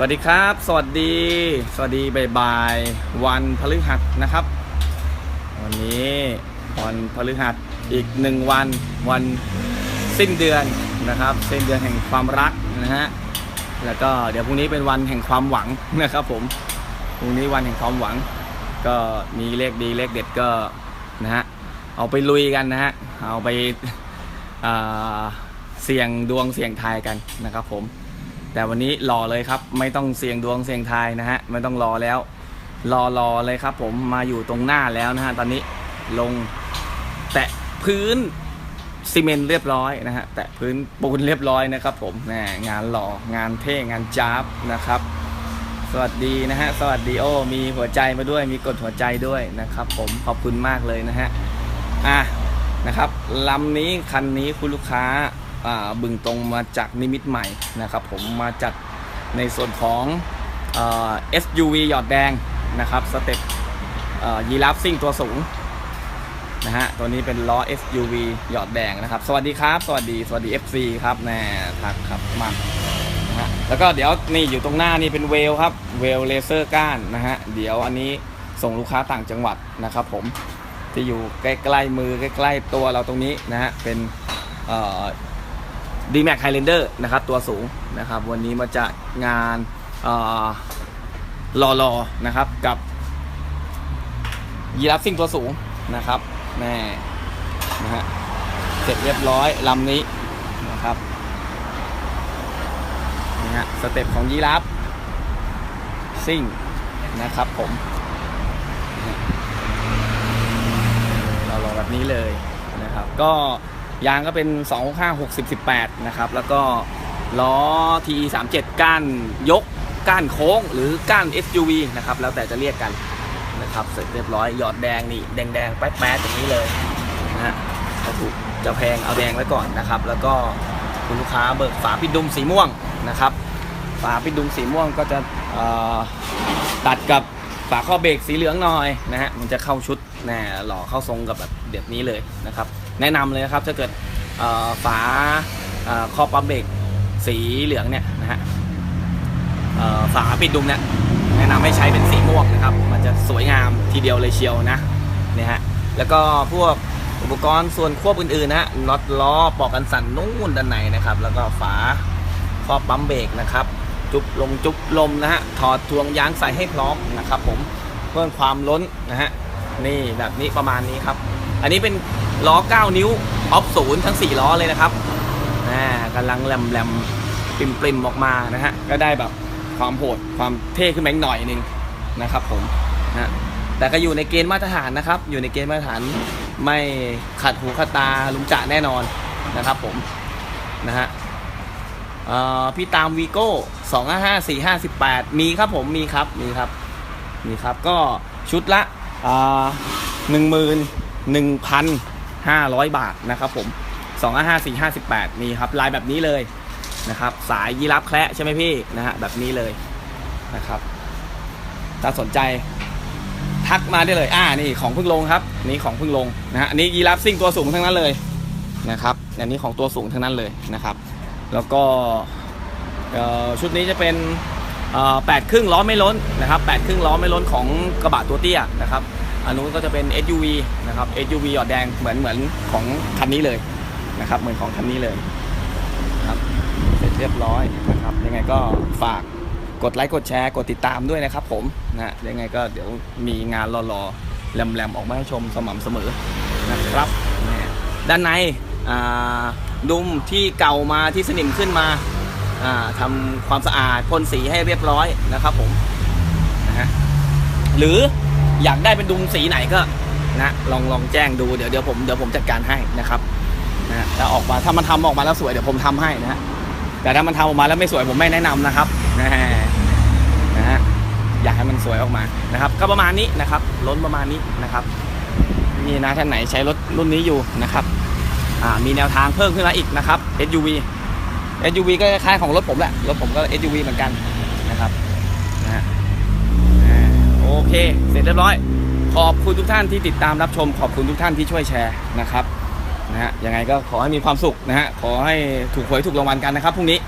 สวัสดีครับ สวัสดี สวัสดีบ่ายๆวันพฤหัสนะครับ วันนี้วันพฤหัสอีกหนึ่งวันวันสิ้นเดือนนะครับ สิ้นเดือนแห่งความรักนะฮะแล้วก็เดี๋ยวพรุ่งนี้เป็นวันแห่งความหวังนะครับ ผมพรุ่งนี้วันแห่งความหวัง ก็มีเลขดีเลขเด็ดก็นะฮะเอาไปลุยกันนะฮะเอาไปอ่าเสี่ยงดวงเสี่ยงทายกันนะครับ ผม แต่วันนี้รอเลยครับ ไม่ต้องเสี่ยงดวงเสี่ยงทายนะฮะไม่ต้องรอแล้ว รอรอเลยครับ ผมมาอยู่ตรงหน้าแล้วนะฮะตอนนี้ลงแตะพื้นซีเมนต์เรียบร้อยนะฮะแตะพื้นปูนเรียบร้อยนะครับ ผมแหมงานหล่องานเท่งานจ้าบนะครับ สวัสดีนะฮะสวัสดีโอมีหัวใจมาด้วยมีกดหัวใจด้วยนะครับ ผมขอบคุณมากเลยนะฮะอะนะครับลำนี้คันนี้คุณลูกค้า บึงตรงมาจากนิมิตใหม่นะครับผมมาจัดในส่วนของเอ่อ SUV หยอดแดงนะครับสเต็ปยีราฟซิ่งตัวสูงนะฮะตัวนี้เป็นล้อ SUV หยอดแดงนะครับ สวัสดีครับ สวัสดีสวัสดี FC ครับแน่ทักครับมานะฮะแล้วก็เดี๋ยวนี่อยู่ตรงหน้านี่เป็นเวลครับเวลเลเซอร์ก้านนะฮะเดี๋ยวอันนี้ส่งลูกค้าต่างจังหวัดนะครับผมที่อยู่ใกล้ๆมือใกล้ๆตัวเราตรงนี้นะฮะเป็น ดีแม็กไฮเลนเดอร์นะครับตัวสูงนะครับวันนี้มาจากงานรอรอนะครับกับยีราฟซิ่งตัวสูงนะครับแม่นะฮะเสร็จเรียบร้อยลำนี้นะครับนะฮะสเต็ปของยีราฟซิ่งนะครับผมเราลอแบบนี้เลยนะครับก็ ยางก็เป็น 265 60 18 นะครับ แล้วก็ล้อ TE 37 ก้านยก ก้านโค้ง หรือก้าน SUV นะครับ แล้วแต่จะเรียกกันนะครับ เสร็จเรียบร้อย หยอดแดงนี่ แดงๆแป๊ดๆอย่างนี้เลยนะฮะถูกจะแพงเอาแดงไว้ก่อนนะครับ แล้วก็คุณลูกค้าเบิกฝาปิดดุมสีม่วงนะครับ ฝาปิดดุมสีม่วงก็จะตัดกับ ฝาข้อเบรกสีเหลืองหน่อยนะฮะมันจะเข้าชุดแน่หล่อเข้าทรงกับแบบเด็ดนี้เลยนะครับ แนะนำเลยนะครับถ้าเกิดฝาเอ่อข้อปั๊มเบรกสีเหลืองเนี่ยนะฮะฝาปิดดุมเนี่ยแนะนำให้ใช้เป็นสีม่วงนะครับ มันจะสวยงามทีเดียวเลยเชียวนะเนี่ยฮะแล้วก็พวกอุปกรณ์ส่วนควบอื่นๆนะฮะน็อตล้อปอกกันสั่นนู่นด้านในนะครับ แล้วก็ฝาข้อปั๊มเบรกนะครับ จุบลงจุบลมนะฮะถอดทวงยางใส่ให้พร้อมนะครับผมเพิ่มความล้นนะฮะนี่แบบนี้ประมาณนี้ครับ อันนี้เป็นล้อ 9 นิ้วออฟศูนย์ทั้ง 4 ล้อเลยนะครับอ่ากำลังแหลมแหลมปริมปริมออกมานะฮะก็ได้แบบความโหดความเท่ขึ้นมาอีกหน่อยนึงนะครับผมนะแต่ก็อยู่ในเกณฑ์มาตรฐานนะครับ อยู่ในเกณฑ์มาตรฐานไม่ขัดหูขัดตาลุงจ่าแน่นอนนะครับผมนะฮะ พี่ตามวีโก้สองห้าห้าสี่ห้าสิบแปดมีครับผมมีครับมีครับมีครับก็ชุดละหนึ่งหมื่นหนึ่งพันห้าร้อยบาทนะครับผมสองห้าห้าสี่ห้าสิบแปดมีครับลายแบบนี้เลยนะครับ สายยีรับแคระใช่ไหมพี่นะฮะแบบนี้เลยนะครับถ้าสนใจทักมาได้เลย อ่า นี่ของพิ่งลงครับ นี่ของพิ่งลงนะฮะ อันนี้ยีรับซิ่งตัวสูงทั้งนั้นเลยนะครับ อันนี้ของตัวสูงทั้งนั้นเลยนะครับ แล้วก็ชุดนี้จะเป็นเอ่อแปดครึ่งล้อไม่ล้นนะครับแปดครึ่งล้อไม่ล้นของกระบะตัวเตี้ยนะครับอันนู้นก็จะเป็น SUV นะครับ SUV หยอดแดงเหมือนเหมือนของคันนี้เลยนะครับเหมือนของคันนี้เลยครับเสร็จเรียบร้อยนะครับยังไงก็ฝากกดไลค์กดแชร์กดติดตามด้วยนะครับผมนะยังไงก็เดี๋ยวมีงานรอๆแหลมๆออกมาให้ชมสม่ำเสมอนะครับด้านในอ่า ดุมที่เก่ามาที่สนิมขึ้นมาอ่าทำความสะอาดพ่นสีให้เรียบร้อยนะครับผมนะฮะหรืออยากได้เป็นดุมสีไหนก็นะลองลองแจ้งดูเดี๋ยวเดี๋ยวผมเดี๋ยวผมจัดการให้นะครับนะถ้าออกมาถ้ามันทำออกมาแล้วสวยเดี๋ยวผมทำให้นะฮะแต่ถ้ามันทำออกมาแล้วไม่สวยผมไม่แนะนำนะครับนะฮะนะฮะอยากให้มันสวยออกมานะครับ ก็ประมาณนี้นะครับล้นประมาณนี้นะครับนี่นะท่านไหนใช้รถรุ่นนี้อยู่นะครับ มีแนวทางเพิ่มขึ้นมาอีกนะครับ SUV SUV ก็คล้ายของรถผมแหละ รถผมก็ SUV เหมือนกันนะครับนะโอเค เสร็จเรียบร้อย ขอบคุณทุกท่านที่ติดตามรับชม ขอบคุณทุกท่านที่ช่วยแชร์นะครับนะฮะยังไงก็ขอให้มีความสุขนะฮะขอให้ถูกหวยถูกรางวัลกันนะครับพรุ่งนี้